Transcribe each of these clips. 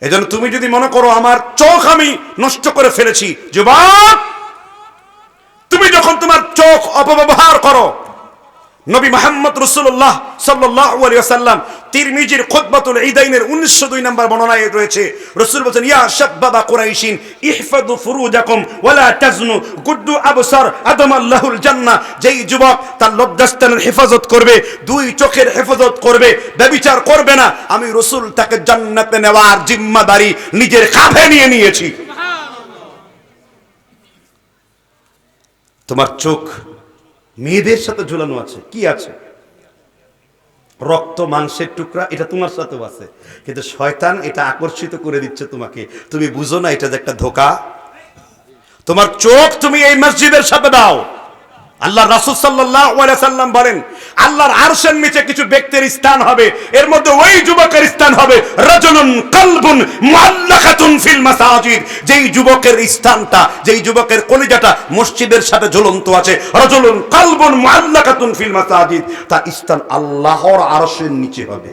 এজন্য তুমি যদি মনে করো আমার চোখ আমি নষ্ট করে ফেলেছি, যুবক, তুমি যখন তোমার চোখ অপব্যবহার করো নবী মোহাম্মদ রসুল্লাহ সাল্লাহ সাল্লাম তিরমিজির খোদবাতুল ঈদাইনের উনিশশো দুই নম্বর বর্ণনায় রয়েছে। রসুল বলছেন ইয়া শাব্বাবা কুরাইশিন ইহফাদু ফুরুজাকুম ওয়ালা তাজনু গুড্ডু আবসার আদম আল্লাহুল জান্নাহ। যেই যুবক তার লজ্জাস্থানের হেফাজত করবে দুই চোখের হেফাজত করবে ব্যবিচার করবে না। আমি রসুল তাকে জান্নাতে নেওয়ার জিম্মাদারি নিজের কাঁধে নিয়ে নিয়েছি। তোমার চোখ মেয়েদের সাথে ঝুলানো আছে। কি আছে? রক্ত, মাংসের টুকরা, এটা তোমার সাথেও আছে। কিন্তু শয়তান এটা আকর্ষিত করে দিচ্ছে তোমাকে। তুমি বুঝো না, এটা যে একটা ধোকা। তোমার চোখ তুমি এই মসজিদের সাথে দাও। আল্লাহ রাসুল সাল্লাহ সাল্লাম বলেন আল্লাহর আরশের নিচে কিছু ব্যক্তির স্থান হবে। এর মধ্যে ওই যুবকের স্থান হবে। রাজুলুন কালবুন মুআল্লাকাতুন ফিল মাসাজিদ। যেই যুবকের স্থানটা, যেই যুবকের কলিজাটা মসজিদের সাথে ঝুলন্ত আছে। রাজুলুন কালবুন মুআল্লাকাতুন ফিল মাসাজিদ। তার স্থান আল্লাহর আরশের নিচে হবে।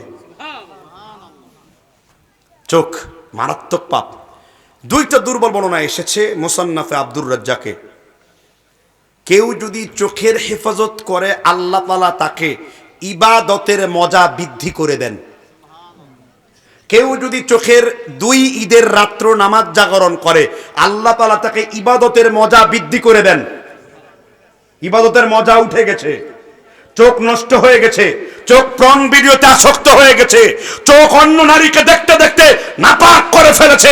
চোখ মারাত্মক পাপ। দুইটা দুর্বল বর্ণনা এসেছে মোসান্নাফে আব্দুর রাজ্জাকে। কেউ যদি চোখের হেফাজত করে, আল্লাহ তালা তাকে ইবাদতের মজা বৃদ্ধি করে দেন। কেউ যদি চোখের দুই ঈদের রাত্র নামাজ জাগরণ করে, আল্লাহ তালা তাকে ইবাদতের মজা বৃদ্ধি করে দেন। ইবাদতের মজা উঠে গেছে। চোখ নষ্ট হয়ে গেছে, চোখ প্রং ভিডিওতে আসক্ত হয়ে গেছে, চোখ অন্য নারীকে দেখতে দেখতে নাপাক করে ফেলেছে।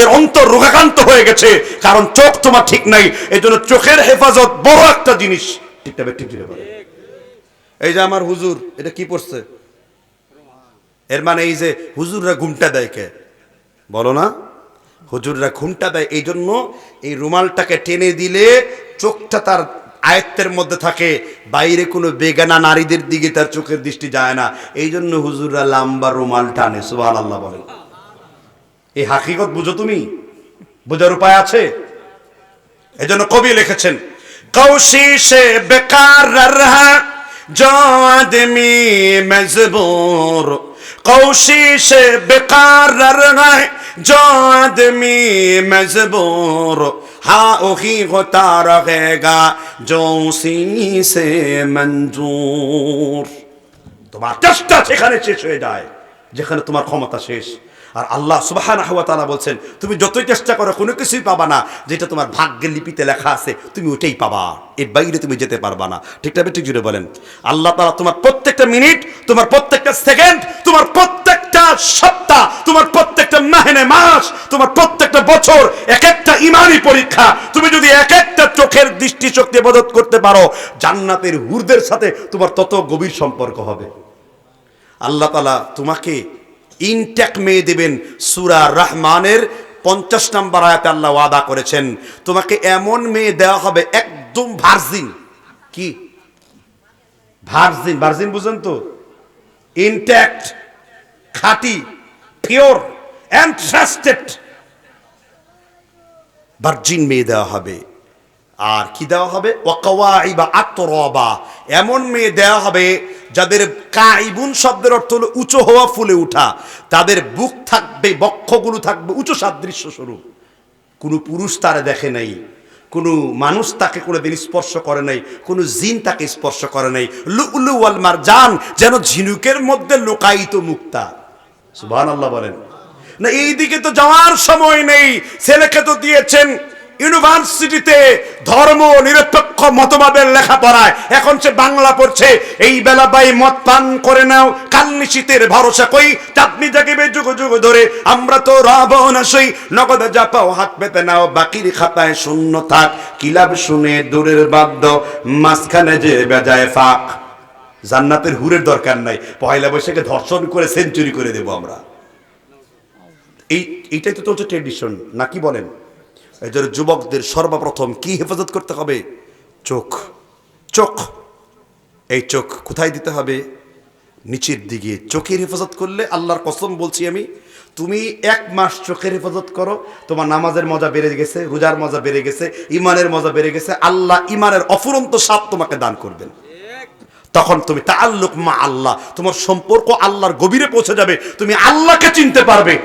এর অন্তর হয়ে গেছে, কারণ চোখ তোমার ঠিক নাই। এজন্য চোখের হেফাজত বড় একটা জিনিস। এই যে আমার হুজুর, এটা কি পড়ছে? এর মানে এই যে হুজুররা ঘুমটা দেয় কে? বলো না। হুজুররা ঘুমটা দেয় এই জন্য এই রুমালটাকে টেনে দিলে চোখটা তার আয়ত্তের মধ্যে থাকে বাইরে কোনো বেগানা নারীদের দিকে তার চোখের দৃষ্টি যায় না এই জন্য হুজুররা লাম্বা রুমাল টানে সুবাহ আল্লাহ বলেন এই হাকিকত বুঝো তুমি বোঝার উপায় আছে এজন্য কবি লিখেছেন কৌশিসে বেকার রহা जो आदमी मजबूर कोशिश बेकार रहे जो आदमी मजबूर हाँ वही होता रहेगा जो उसी से मंजूर তোমার চেষ্টা সেখানে শেষ হয়ে যায় যেখানে তোমার ক্ষমতা শেষ আর আল্লাহ সুবহানাহু ওয়া তাআলা বলছেন, তুমি যতই চেষ্টা করো, কোনো কিছুই পাবা না। যেটা তোমার ভাগ্যের লিপিতে লেখা আছে, তুমি ওটাই পাবা। এর বাইরে তুমি যেতে পারবা না। ঠিকটা ঠিক জুড়ে বলেন। আল্লাহ তালা তোমার প্রত্যেকটা মিনিট, তোমার প্রত্যেকটা সেকেন্ড, তোমার প্রত্যেকটা সপ্তাহ, তোমার প্রত্যেকটা মাহেনে মাস, তোমার প্রত্যেকটা বছর এক একটা ইমানি পরীক্ষা। তুমি যদি এক একটা চোখের দৃষ্টিশক্তি বদত করতে পারো, জান্নাতের হুরদের সাথে তোমার তত গভীর সম্পর্ক হবে। আল্লাহ তালা তোমাকে ইনট্যাক মেয়ে দেবেন সুরা রহমানের পঞ্চাশ নম্বর আয়াতে আল্লাহ ওয়াদা করেছেন। তোমাকে এমন মেয়ে দেওয়া হবে একদম ভার্জিন। কি? ভার্জিন। ভার্জিন বুঝেন তো? ইনট্যাক্ট খাঁটি, পিওর অ্যান্ড ট্রাস্টেড ভার্জিন মেয়ে দেওয়া হবে। আর কি দেওয়া হবে? ওয়াকাওয়াইবা আত্মরবা এমন মেয়ে দেওয়া হবে যাদের কাইবুন শব্দের অর্থ হলো উঁচু হওয়া, ফুলে উঠা, তাদের বুক থাকবে, বক্ষগুলো থাকবে উঁচু সাদৃশ্য স্বরূপ। কোনো পুরুষ তারে দেখে নাই, কোনো মানুষ তাকে কোনোদিন স্পর্শ করে নাই, কোনো জিন তাকে স্পর্শ করে নাই। লুলু ওয়াল মারজান যেন ঝিনুকের মধ্যে লুকায়িত মুক্তা। সুবহানাল্লাহ বলেন। না এই দিকে তো যাওয়ার সময় নেই। ছেলেকে তো দিয়েছেন ইউনিভার্সিটিতে ধর্ম নিরপেক্ষ মতবাদের লেখাপড়ায়। এখন সে বাংলা পড়ছে। এই বেলা বাই মত পান করে নাও, কাল নিশীতের ভরসা কই? চাপনি জাগিবে যুগ যুগ ধরে। আমরা তো রব না সই নগদ জাপাও হাত পেতে নাও, বাকির খাতায় শূন্য থাক। কিলাব শুনে দূরের বাদ্য, মাঝখানে যে বেজায় ফাঁক। জান্নাতের হুরের দরকার নাই। পয়লা বৈশাখে ধর্ষণ করে সেঞ্চুরি করে দেব আমরা। এই, এইটাই তো চলছে ট্রেডিশন নাকি বলেন? জন্য যুবকদের সর্বপ্রথম কি হেফাজত করতে হবে? চোখ। চোখ। এই চোখ কোথায় দিতে হবে? নিচের দিকে। চোখের হেফাজত করলে আল্লাহর কসম বলছি আমি, তুমি এক মাস চোখের হেফাজত করো, তোমার নামাজের মজা বেড়ে গেছে, রোজার মজা বেড়ে গেছে ইমানের মজা বেড়ে গেছে, আল্লাহ ইমানের অফুরন্ত সাপ তোমাকে দান করবেন। তখন তুমি তা আল্লুক মা আল্লাহ, তোমার সম্পর্ক আল্লাহর গভীরে পৌঁছে যাবে, তুমি আল্লাহকে চিনতে পারবে।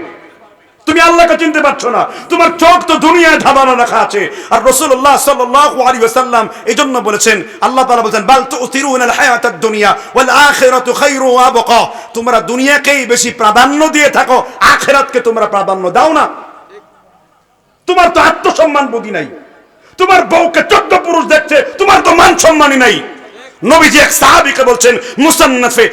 তুমি আল্লাহকে চিনতে পারছ না। তোমার চোখ তো দুনিয়ায় ধাবানো রাখা আছে। আর রাসূলুল্লাহ সাল্লাল্লাহু আলাইহি ওয়াসাল্লাম এজন্য বলেছেন, আল্লাহ তাআলা বলেন বাল তুসিরুনাল হায়াতাদ দুনিয়া ওয়াল আখিরাতু ওয়া আবকা। তোমরা দুনিয়াকেই বেশি প্রাধান্য দিয়ে থাকো, আখিরাতকে তোমরা প্রাধান্য দাও না। তোমার তো আত্মসম্মান বুদ্ধি নাই। তোমার বউকে চোদ্দ পুরুষ দেখছে, তোমার তো মান সম্মানই নাই। নবীজি এক সাহাবীকে বলছেন, মুসান্নাফে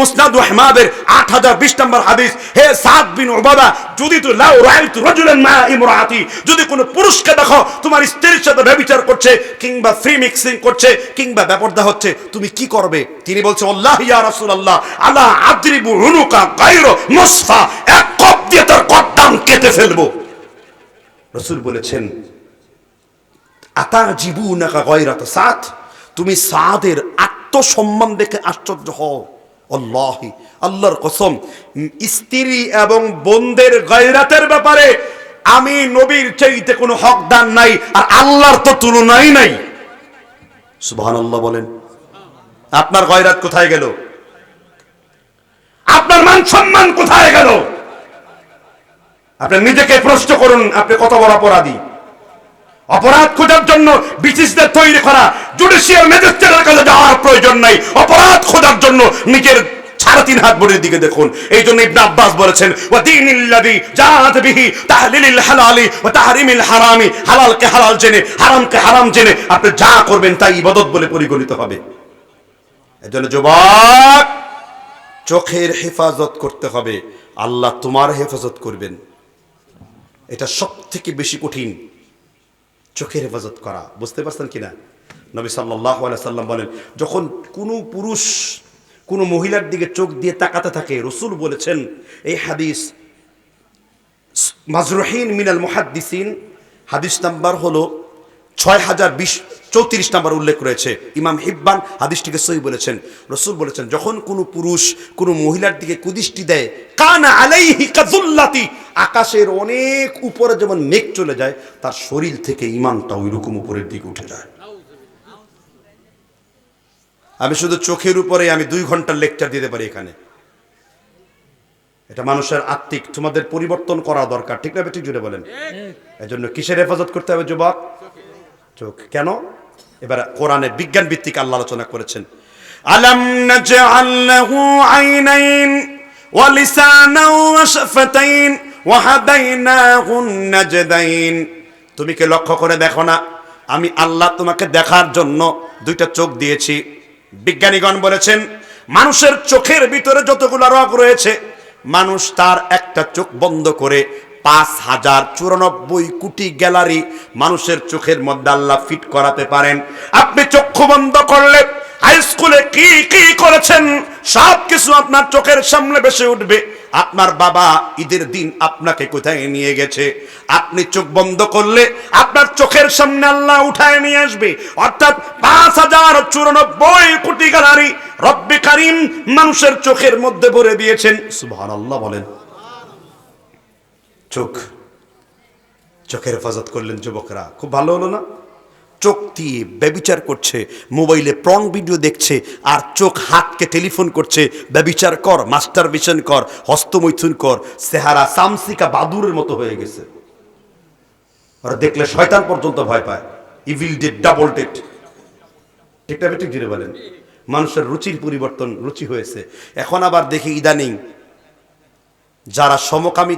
মুসনাদ আহমাদের 8020 নম্বর হাদিস, হে সাদ বিন উবাদা, যদি তুই লাউ রাআইতু রাজুলান মা ইমরাতি, যদি কোনো পুরুষকে দেখো, তোমার স্ত্রীর সাথে ব্যভিচার করছে, কিংবা ফ্রি মিক্সিং করছে, কিংবা ব্যাপারদা হচ্ছে, তুমি কি করবে? তিনি বলছে আল্লাহ ইয়া রাসূলুল্লাহ, আলা আদরিবু উনুকা গায়রু মুসফা, এক কপ দিয়ে তার কদ্দাম কেটে ফেলব। রসুল বলেছেন আতা জীবু নাকা গয়রাত সাত তুমি সাদের আত্মসম্মান দেখে আশ্চর্য হও। আল্লাহি, আল্লাহর কসম, স্ত্রী এবং বোনদের গয়রাতের ব্যাপারে আমি নবীর চাইতে কোনো হকদার নাই, আর আল্লাহর তো তুলনাই নাই। সুবহানাল্লাহ বলেন, আপনার গয়রাত কোথায় গেল? আপনার মান সম্মান কোথায় গেল? আপনি নিজেকে প্রশ্ন করুন, আপনি কত বড় অপরাধী? অপরাধ খোঁজার জন্য ব্রিটিশদের তৈরি করা জুডিশিয়াল ম্যাজিস্ট্রেটের কাছে যাওয়ার প্রয়োজন নাই। অপরাধ খোঁজার জন্য নিজের সাড়ে তিন হাত দিকে দেখুন। এই জন্য আব্বাস বলেছেন বিহি হালালি হারামি। হালালকে হালাল জেনে, হারামকে হারাম জেনে আপনি যা করবেন তাই ইবাদত বলে পরিগণিত হবে। এজন্য যুবক, চোখের হেফাজত করতে হবে। আল্লাহ তোমার হেফাজত করবেন। এটা সব থেকে বেশি কঠিন। চোখের হেফাজত করা, বুঝতে পারছেন কিনা? নবী সাল্লাহ সাল্লাম বলেন, যখন কোনো পুরুষ কোনো মহিলার দিকে চোখ দিয়ে তাকাতে থাকে, রসুল বলেছেন, এই হাদিস মাজরহীন মিনাল মুহাদ্দিসিন, হাদিস নাম্বার হলো ছয় হাজার বিশ চৌত্রিশ নাম্বার উল্লেখ রয়েছে। ইমাম হিব্বান হাদিসটিকে সই বলেছেন। রসুল বলেছেন যখন কোনো পুরুষ কোনো মহিলার দিকে কুদৃষ্টি দেয় কানা আলাইহি কাজুল্লাতি আকাশের অনেক উপরে যেমন মেঘ চলে যায় তার শরীর থেকে ইমানটা ওই রকম উপরের দিকে উঠে যায়। আমি শুধু চোখের উপরে আমি দুই ঘণ্টার লেকচার দিতে পারি এখানে। এটা মানুষের আত্মিক তোমাদের পরিবর্তন করা দরকার। ঠিক না ঠিক জুড়ে বলেন। এজন্য কিসের হেফাজত করতে হবে যুবক? চোখ। কেন? এবার কোরআনে বিজ্ঞান ভিত্তিক আল্লাহ আলোচনা করেছেন। আলাম নাজআল আইনাইন ওয়া লিসানান ওয়া শাফাতাইন ওয়া হাদাইনাহু নাজদাইন। তুমি কি লক্ষ্য করে দেখো না? আমি আল্লাহ তোমাকে দেখার জন্য দুইটা চোখ দিয়েছি। বিজ্ঞানীগণ বলেছেন, মানুষের চোখের ভিতরে যতগুলো রোগ রয়েছে, মানুষ তার একটা চোখ বন্ধ করে পাঁচ হাজার চুরানব্বই কোটি গ্যালারি মানুষের চোখের মধ্যে আল্লাহ ফিট করাতে পারেন। আপনি চক্ষু বন্ধ করলে হাই স্কুলে কি কি করেছেন? সব কিছু আপনার চোখের সামনে ভেসে উঠবে। আপনার বাবা ঈদের দিন আপনাকে কোথায় নিয়ে গেছে? আপনি চোখ বন্ধ করলে আপনার চোখের সামনে আল্লাহ উঠায় নিয়ে আসবে। অর্থাৎ পাঁচ হাজার চুরানব্বই কোটি গ্যালারি রব্বে কারিম মানুষের চোখের মধ্যে ভরে দিয়েছেন। সুবহান আল্লাহ বলেন। চোখ, চোখের হেফাজত করলেন যুবকরা। খুব ভালো হলো না? চোখ দিয়ে ব্যবিচার করছে, মোবাইলে প্রং ভিডিও দেখছে, আর চোখ হাতকে টেলিফোন করছে, ব্যবিচার কর মাস্টার ভিশন কর, হস্তমৈথুন কর সেহারা সামসিকা বাদুরের মতো হয়ে গেছে। ওরা দেখলে শয়তান পর্যন্ত ভয় পায়। ইভিল ডেট ডাবল ডেট ঠিক না ঠিক জুড়ে বলেন? মানুষের রুচির পরিবর্তন রুচি হয়েছে। এখন আবার দেখি ইদানিং যারা সমকামিতা